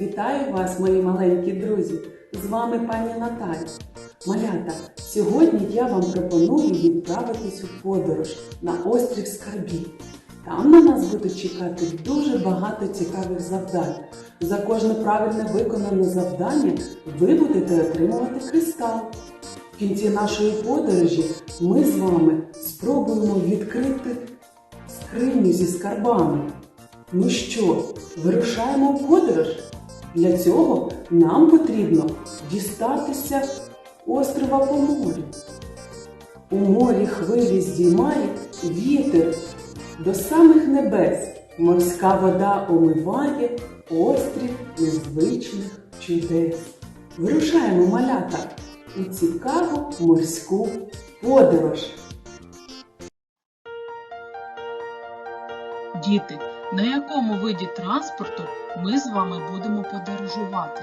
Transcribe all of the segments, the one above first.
Вітаю вас, мої маленькі друзі! З вами пані Наталя. Малята, сьогодні я вам пропоную відправитись у подорож на острів Скарбів. Там на нас будуть чекати дуже багато цікавих завдань. За кожне правильне виконане завдання ви будете отримувати кристал. В кінці нашої подорожі ми з вами спробуємо відкрити скриню зі скарбами. Ну що, вирушаємо в подорож? Для цього нам потрібно дістатися острова по морю. У морі хвилі здіймає вітер до самих небес. Морська вода омиває острів незвичних чудес. Вирушаємо малята у цікаву морську подорож. Діти, на якому виді транспорту ми з вами будемо подорожувати?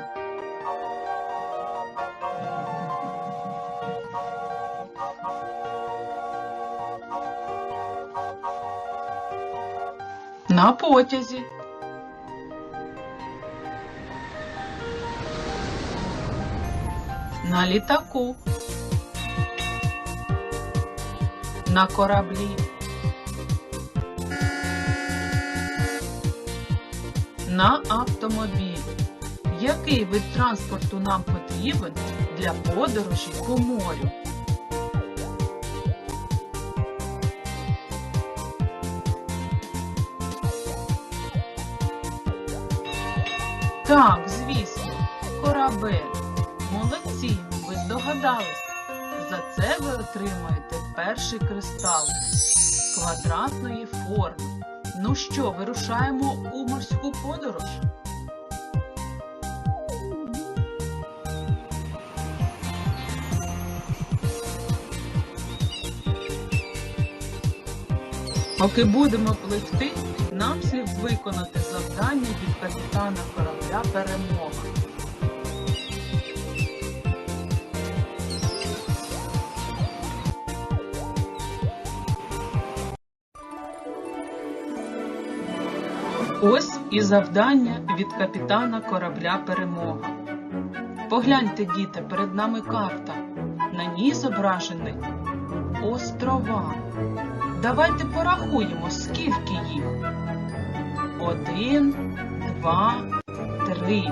На потязі. На літаку. На кораблі. На автомобіль. Який вид транспорту нам потрібен для подорожі по морю? Так, звісно, корабель. Молодці, ви здогадались. За це ви отримаєте перший кристал квадратної форми. Ну що, вирушаємо у морську подорож? Поки будемо пливти, нам слід виконати завдання від капітана корабля Перемога. І завдання від капітана корабля Перемога. Погляньте, діти, перед нами карта. На ній зображені острова. Давайте порахуємо, скільки їх. Один, два, три.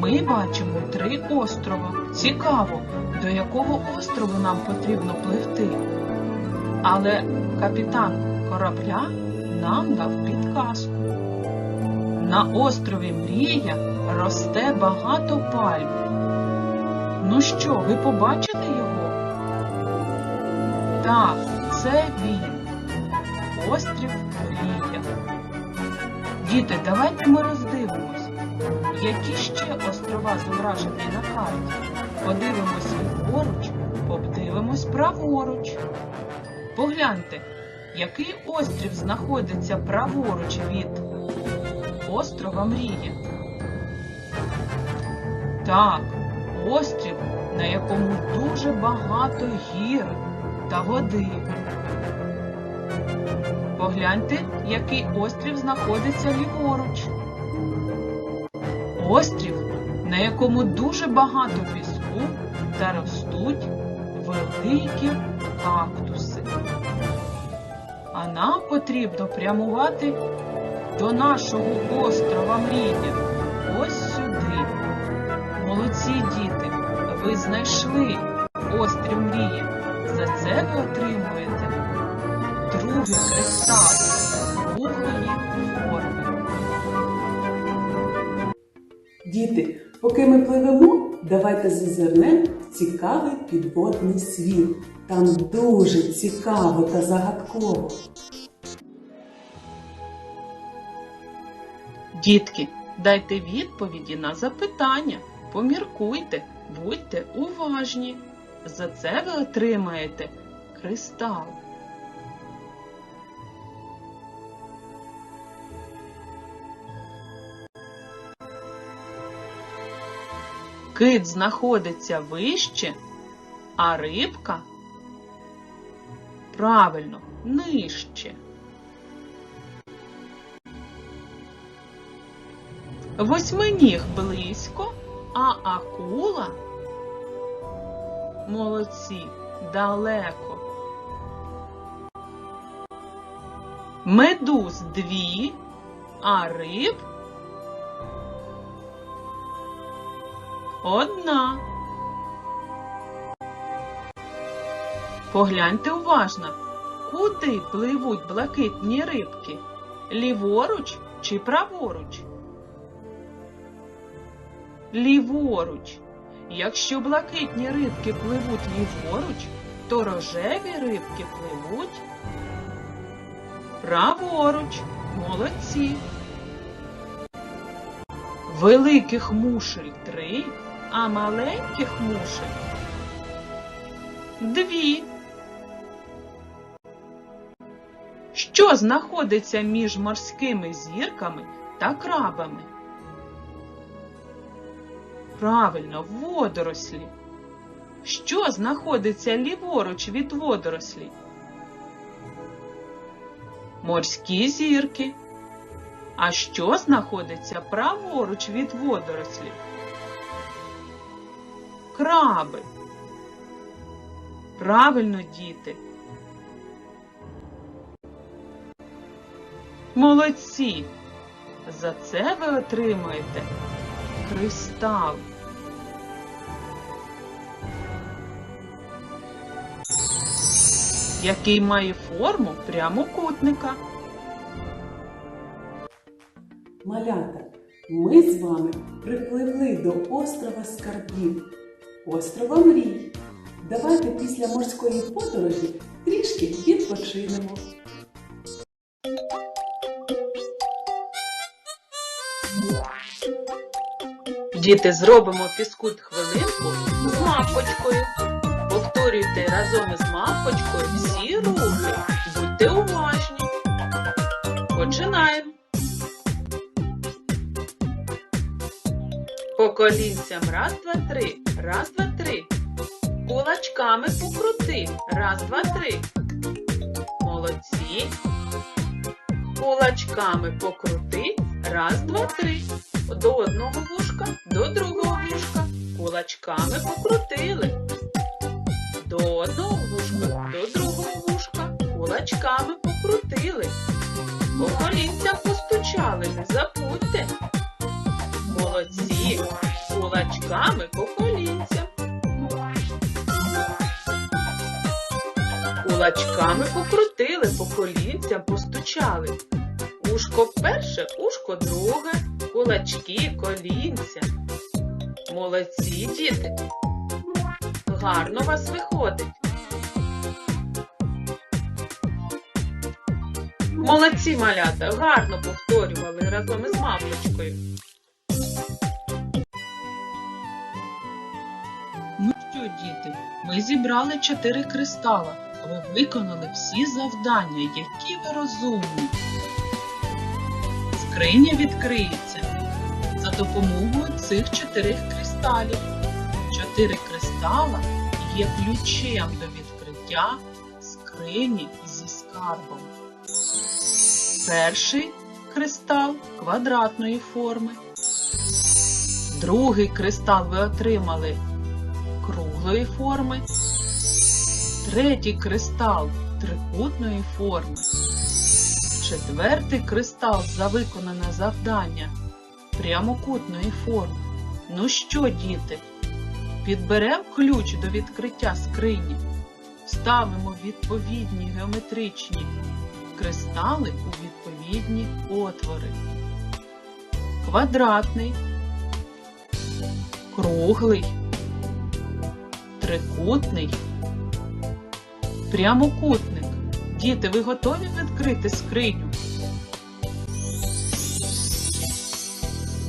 Ми бачимо три острова. Цікаво, до якого острову нам потрібно пливти. Але капітан корабля нам дав підказку. На острові Мрія росте багато пальм. Ну що, ви побачили його? Так, це він. Острів Мрія. Діти, давайте ми роздивимось, які ще острова зображені на карті. Подивимось ліворуч, обдивимось праворуч. Погляньте, який острів знаходиться праворуч від острова Мрія. Так, острів, на якому дуже багато гір та води. Погляньте, який острів знаходиться ліворуч. Острів, на якому дуже багато піску та ростуть великі кактуси. А нам потрібно прямувати до нашого острова Мрія. Ось сюди. Молодці діти, ви знайшли острів Мрії. За це ви отримуєте другий кристал круглої форми. Діти, поки ми пливемо, давайте зазирнемо в цікавий підводний світ. Там дуже цікаво та загадково. Дітки, дайте відповіді на запитання, поміркуйте, будьте уважні. За це ви отримаєте кристал. Кит знаходиться вище, а рибка правильно нижче. Восьминіг близько, а акула молодці далеко. Медуз дві, а риб одна. Погляньте уважно, куди пливуть блакитні рибки? Ліворуч чи праворуч? Ліворуч. Якщо блакитні рибки пливуть ліворуч, то рожеві рибки пливуть праворуч. Молодці. Великих мушель три, а маленьких мушель дві. Що знаходиться між морськими зірками та крабами? Правильно, водорослі. Що знаходиться ліворуч від водорослі? Морські зірки. А що знаходиться праворуч від водорослів? Краби. Правильно, діти. Молодці. За це ви отримаєте кристал. Який має форму прямокутника. Малята, ми з вами припливли до острова Скарбів, острова Мрій. Давайте після морської подорожі трішки відпочинемо. Діти, зробимо фізкульт хвилинку з мавпочкою. Повторюйте разом із мавпочкою всі рухи. Будьте уважні. Починаємо. По колінцям раз, два, три. Раз, два, три. Кулачками покрути. Раз, два, три. Молодці. Кулачками покрути. Раз, два, три. До одного вушка, до другого вушка. Кулачками покрутили. До одного вушка, до другого вушка. Кулачками покрутили. По колінцям постучали, не забудьте. Молодці. Кулачками по колінцям. Кулачками покрутили, по колінцям постучали. Ушко перше, ушко друге, кулачки, колінця. Молодці, діти. Гарно вас виходить. Молодці, малята, гарно повторювали разом із мавпочкою. Ну що, діти, ми зібрали чотири кристала. Ви виконали всі завдання, які ви розумні. Скриня відкриється допомогою цих чотирьох кристалів. Чотири кристала є ключем до відкриття скрині зі скарбом. Перший кристал квадратної форми. Другий кристал ви отримали круглої форми. Третій кристал трикутної форми. Четвертий кристал за виконане завдання прямокутної форми. Ну що, діти, підберемо ключ до відкриття скрині, ставимо відповідні геометричні кристали у відповідні отвори. Квадратний, круглий, трикутний, прямокутник. Діти, ви готові відкрити скриню?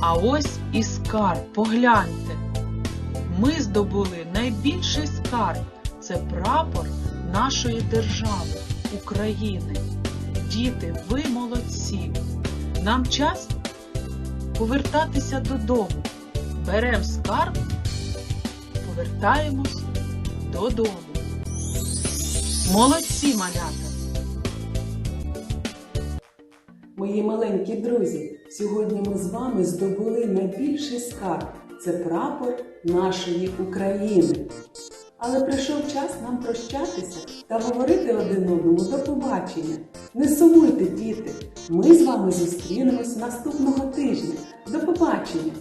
А ось і скарб, погляньте. Ми здобули найбільший скарб це прапор нашої держави, України. Діти, ви молодці. Нам час повертатися додому. Беремо скарб, повертаємось додому. Молодці, малята! Мої маленькі друзі, сьогодні ми з вами здобули найбільший скарб це прапор нашої України. Але прийшов час нам прощатися та говорити один одному до побачення. Не сумуйте, діти! Ми з вами зустрінемось наступного тижня. До побачення!